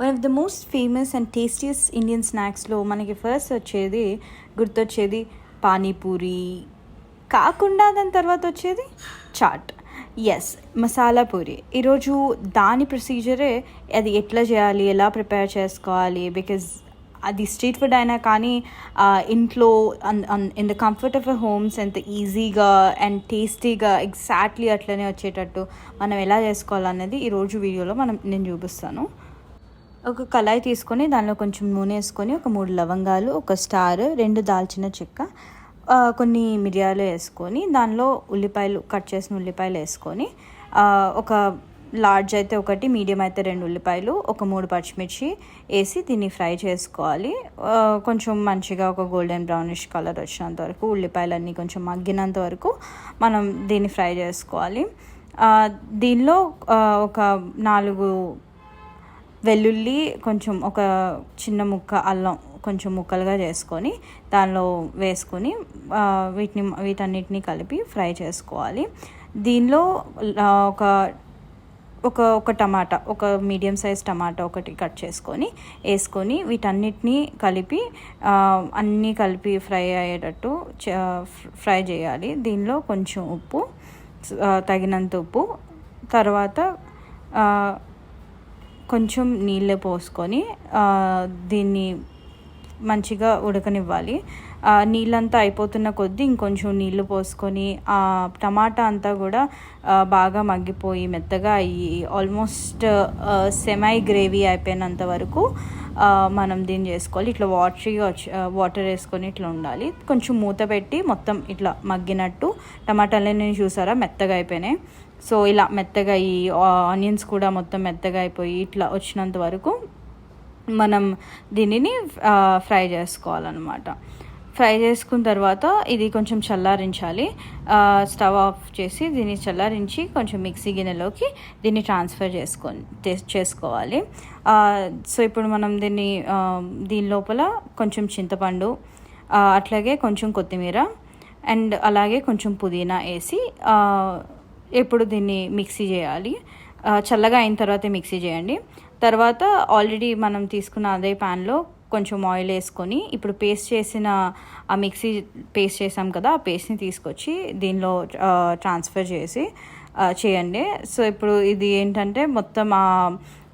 One of the most famous and tastiest Indian స్నాక్స్లో మనకి first వచ్చేది గుర్తొచ్చేది పానీపూరి. కాకుండా దాని తర్వాత వచ్చేది చాట్. ఎస్ మసాలా పూరి ఈరోజు దాని ప్రొసీజరే అది ఎట్లా చేయాలి ఎలా ప్రిపేర్ చేసుకోవాలి బికాజ్ అది స్ట్రీట్ ఫుడ్ అయినా కానీ ఇంట్లో in the comfort of homes ఎంత ఈజీగా అండ్ టేస్టీగా ఎగ్జాక్ట్లీ అట్లనే వచ్చేటట్టు మనం ఎలా చేసుకోవాలనేది ఈరోజు వీడియోలో మనం నేను చూపిస్తాను. ఒక కళాయి తీసుకొని దానిలో కొంచెం నూనె వేసుకొని ఒక మూడు లవంగాలు ఒక స్టార్ రెండు దాల్చిన చెక్క కొన్ని మిరియాలు వేసుకొని దానిలో ఉల్లిపాయలు కట్ చేసిన ఉల్లిపాయలు వేసుకొని ఒక లార్జ్ అయితే ఒకటి మీడియం అయితే రెండు ఉల్లిపాయలు ఒక మూడు పచ్చిమిర్చి వేసి దీన్ని ఫ్రై చేసుకోవాలి. కొంచెం మంచిగా ఒక గోల్డెన్ బ్రౌనిష్ కలర్ వచ్చినంత వరకు ఉల్లిపాయలన్నీ కొంచెం మగ్గినంత వరకు మనం దీన్ని ఫ్రై చేసుకోవాలి. దీనిలో ఒక నాలుగు వెల్లుల్లి కొంచెం ఒక చిన్న ముక్క అల్లం కొంచెం ముక్కలుగా చేసుకొని దానిలో వేసుకొని వీటిని వీటన్నిటిని కలిపి ఫ్రై చేసుకోవాలి. దీనిలో ఒక ఒక ఒక టమాటా ఒక మీడియం సైజ్ టమాటా ఒకటి కట్ చేసుకొని వేసుకొని వీటన్నిటిని కలిపి అన్నీ కలిపి ఫ్రై అయ్యేటట్టు ఫ్రై చేయాలి. దీనిలో కొంచెం ఉప్పు తగినంత ఉప్పు తర్వాత కొంచెం నీళ్ళు పోసుకొని దీన్ని మంచిగా ఉడకనివ్వాలి. నీళ్ళంతా అయిపోతున్న కొద్దీ ఇంకొంచెం నీళ్ళు పోసుకొని ఆ టమాటా అంతా కూడా బాగా మగ్గిపోయి మెత్తగా అయ్యి ఆల్మోస్ట్ సెమై గ్రేవీ అయిపోయినంత వరకు మనం దీన్ని చేసుకోవాలి. ఇట్లా వాటరీగా వచ్చి వాటర్ వేసుకొని ఇట్లా ఉండాలి. కొంచెం మూత పెట్టి మొత్తం ఇట్లా మగ్గినట్టు టమాటాలన్నీ చూసారా? మెత్తగా అయిపోయినాయి. సో ఇలా మెత్తగా ఈ ఆనియన్స్ కూడా మొత్తం మెత్తగా అయిపోయి ఇట్లా వచ్చినంత వరకు మనం దీనిని ఫ్రై చేసుకోవాలన్నమాట. ఫ్రై చేసుకున్న తర్వాత ఇది కొంచెం చల్లారించాలి. స్టవ్ ఆఫ్ చేసి దీన్ని చల్లారించి కొంచెం మిక్సీ గిన్నెలోకి దీన్ని ట్రాన్స్ఫర్ చేసుకొని చేసుకోవాలి. సో ఇప్పుడు మనం దీన్ని దీని లోపల కొంచెం చింతపండు అట్లాగే కొంచెం కొత్తిమీర అండ్ అలాగే కొంచెం పుదీనా వేసి ఇప్పుడు దీన్ని మిక్సీ చేయాలి. చల్లగా అయిన తర్వాత మిక్సీ చేయండి. తర్వాత ఆల్రెడీ మనం తీసుకున్న అదే ప్యాన్లో కొంచెం ఆయిల్ వేసుకొని ఇప్పుడు పేస్ట్ చేసిన ఆ మిక్సీ పేస్ట్ చేసాం కదా ఆ పేస్ట్ని తీసుకొచ్చి దీనిలో ట్రాన్స్ఫర్ చేసి చేయండి. సో ఇప్పుడు ఇది ఏంటంటే మొత్తం ఆ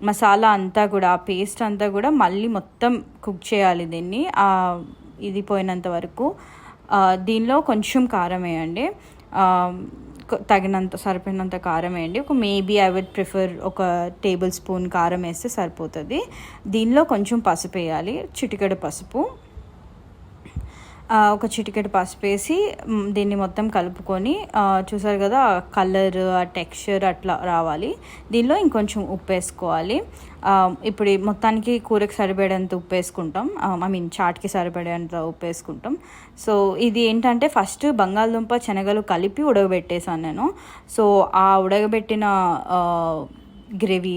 మసాలా అంతా కూడా ఆ పేస్ట్ అంతా కూడా మళ్ళీ మొత్తం కుక్ చేయాలి దీన్ని. ఇది పోయినంత వరకు. దీనిలో కొంచెం కారం వేయండి. తగినంత సరిపోయినంత కారం వేయండి. ఒక మేబీ ఐ వుడ్ ప్రిఫర్ ఒక టేబుల్ స్పూన్ కారం వేస్తే సరిపోతుంది. దీనిలో కొంచెం పసుపు వేయాలి. చిటికెడు పసుపు. ఒక చిటికెట్ పసుపు వేసి దీన్ని మొత్తం కలుపుకొని చూసారు కదా కలర్ ఆ టెక్స్చర్ అట్లా రావాలి. దీనిలో ఇంకొంచెం ఉప్పు వేసుకోవాలి. ఇప్పుడు మొత్తానికి కూరకు సరిపడేంత ఉప్పు వేసుకుంటాం. ఐ మీన్ చాట్కి సరిపడేంత ఉప్పు వేసుకుంటాం. సో ఇది ఏంటంటే ఫస్ట్ బంగాళదుంప శనగలు కలిపి ఉడకబెట్టేసాను నేను. సో ఆ ఉడకబెట్టిన గ్రేవీ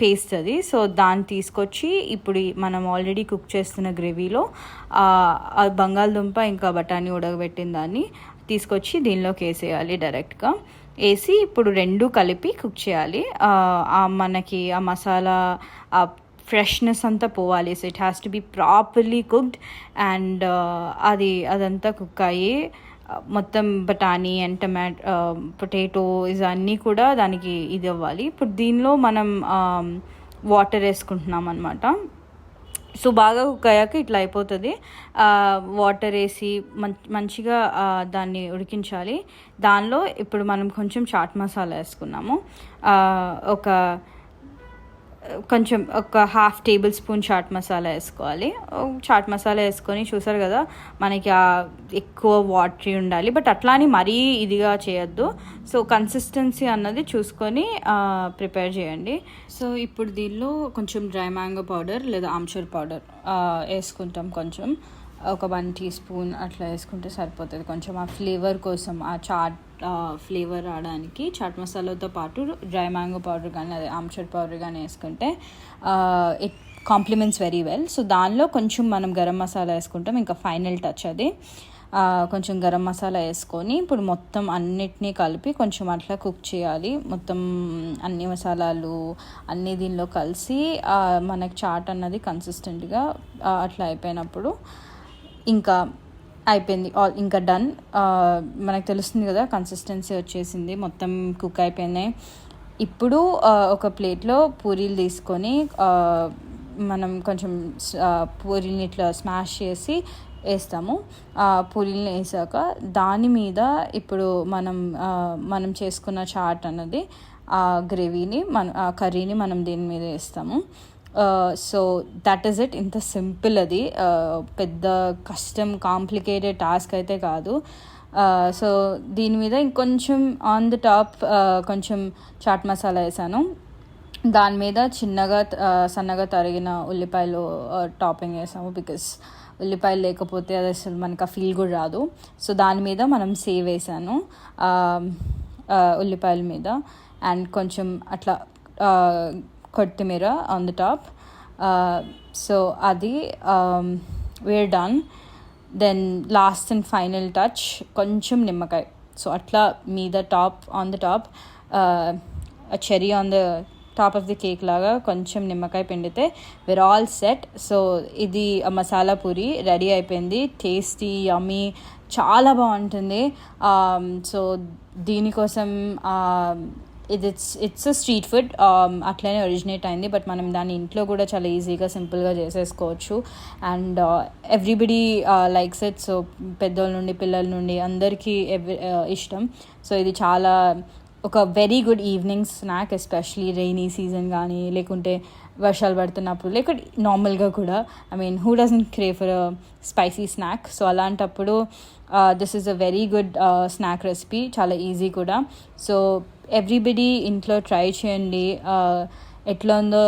పేస్ట్ అది. సో దాన్ని తీసుకొచ్చి ఇప్పుడు మనం ఆల్రెడీ కుక్ చేస్తున్న గ్రేవీలో బంగాళదుంప ఇంకా బఠానీ ఉడకబెట్టిన దాన్ని తీసుకొచ్చి దీనిలోకి వేసేయాలి డైరెక్ట్గా. వేసి ఇప్పుడు రెండు కలిపి కుక్ చేయాలి. మనకి ఆ మసాలా ఫ్రెష్నెస్ అంతా పోవాలి. So it has to be properly cooked and అది అదంతా కుక్ అయ్యి మొత్తం బఠానీ అండ్ టమాటో పొటాటో ఇవన్నీ కూడా దానికి ఇది అవ్వాలి. ఇప్పుడు దీనిలో మనం వాటర్ వేసుకుంటున్నాం అనమాట సో బాగా కుక్ అయ్యాక ఇట్లా అయిపోతుంది. వాటర్ వేసి మం మంచిగా దాన్ని ఉడికించాలి. దానిలో ఇప్పుడు మనం కొంచెం చాట్ మసాలా వేసుకున్నాము. ఒక కొంచెం ఒక half tablespoon chaat masala వేసుకోవాలి. చాట్ మసాలా వేసుకొని చూసారు కదా మనకి ఆ ఎక్కువ వాటరీ ఉండాలి. బట్ అట్లా అని మరీ ఇదిగా చేయొద్దు. సో కన్సిస్టెన్సీ అన్నది చూసుకొని ప్రిపేర్ చేయండి. సో ఇప్పుడు దీనిలో కొంచెం డ్రై మ్యాంగో పౌడర్ లేదా ఆమ్చూర్ పౌడర్ వేసుకుంటాం కొంచెం. ఒక వన్ టీ స్పూన్ అట్లా వేసుకుంటే సరిపోతుంది. కొంచెం ఆ ఫ్లేవర్ కోసం ఆ చాట్ ఫ్లేవర్ రావడానికి చాట్ మసాలాతో పాటు డ్రై మ్యాంగో పౌడర్ కానీ అదే ఆమ్చూర్ పౌడర్ కానీ వేసుకుంటే it compliments very well. So దానిలో కొంచెం మనం గరం మసాలా వేసుకుంటాం ఇంకా ఫైనల్ టచ్ అది. కొంచెం గరం మసాలా వేసుకొని ఇప్పుడు మొత్తం అన్నిటినీ కలిపి కొంచెం అట్లా కుక్ చేయాలి. మొత్తం అన్ని మసాలాలు అన్ని దీనిలో కలిసి మనకి చాట్ అన్నది కన్సిస్టెంట్గా అట్లా అయిపోయినప్పుడు ఇంకా అయిపోయింది. ఆల్ ఇంకా డన్. మనకు తెలుస్తుంది కదా కన్సిస్టెన్సీ వచ్చేసింది. మొత్తం కుక్ అయిపోయినాయి ఇప్పుడు ఒక ప్లేట్లో పూరీలు తీసుకొని మనం కొంచెం పూరీని ఇట్లా స్మాష్ చేసి వేస్తాము. ఆ వేసాక దాని మీద ఇప్పుడు మనం మనం చేసుకున్న చాట్ అన్నది ఆ గ్రేవీని మన ఆ కర్రీని మనం దీని మీద వేస్తాము? సో దట్ ఈస్ ఇట్ ఇంత సింపుల్ అది. Uh, పెద్ద కష్టం కాంప్లికేటెడ్ టాస్క్ అయితే కాదు. Uh, సో దీని మీద ఇంకొంచెం ఆన్ ద టాప్ కొంచెం చాట్ మసాలా వేసాను. దాని మీద చిన్నగా uh, సన్నగా తరిగిన ఉల్లిపాయలు టాపింగ్ వేసాము బికాస్ ఉల్లిపాయలు లేకపోతే అది అసలు మనకు ఆ ఫీల్ కూడా రాదు. సో దాని మీద మనం సేవ్ వేసాను. Um, ఉల్లిపాయల మీద. అండ్ కొంచెం అట్లా కొత్తిమీర ఆన్ ద టాప్ సో అది we're done then last and final touch కొంచెం నిమ్మకాయ. సో అట్లా మీద top on the top cherry on the top of the cake లాగా కొంచెం నిమ్మకాయ పిండితే విర్ ఆల్ సెట్ సో ఇది ఆ మసాలా పూరి రెడీ అయిపోయింది. టేస్టీ యమ్మీ చాలా బాగుంటుంది. Um, సో దీనికోసం um, ఇది ఇట్స్ ఇట్స్ స్ట్రీట్ ఫుడ్ అట్లనే ఒరిజినేట్ అయింది బట్ మనం దాన్ని ఇంట్లో కూడా చాలా ఈజీగా సింపుల్గా చేసేసుకోవచ్చు. And everybody likes it so పెద్దోళ్ళ నుండి పిల్లల నుండి అందరికీ uh, ఇష్టం. సో ఇది చాలా ఒక very good evening snack especially rainy season కానీ లేకుంటే వర్షాలు పడుతున్నప్పుడు లేకుంటే నార్మల్గా కూడా. I mean who doesn't crave for spicy snack so అలాంటప్పుడు this is a very good snack recipe చాలా ఈజీ కూడా. సో ఎవ్రీబడి ఇంట్లో ట్రై చేయండి. ఎట్లా ఉందో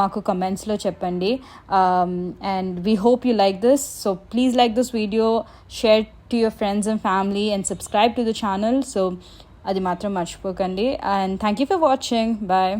మాకు కమెంట్స్లో చెప్పండి. And we hope you like this so please like this video share to your friends and family and subscribe to the channel so అది మాత్రం మర్చిపోకండి. And thank you for watching bye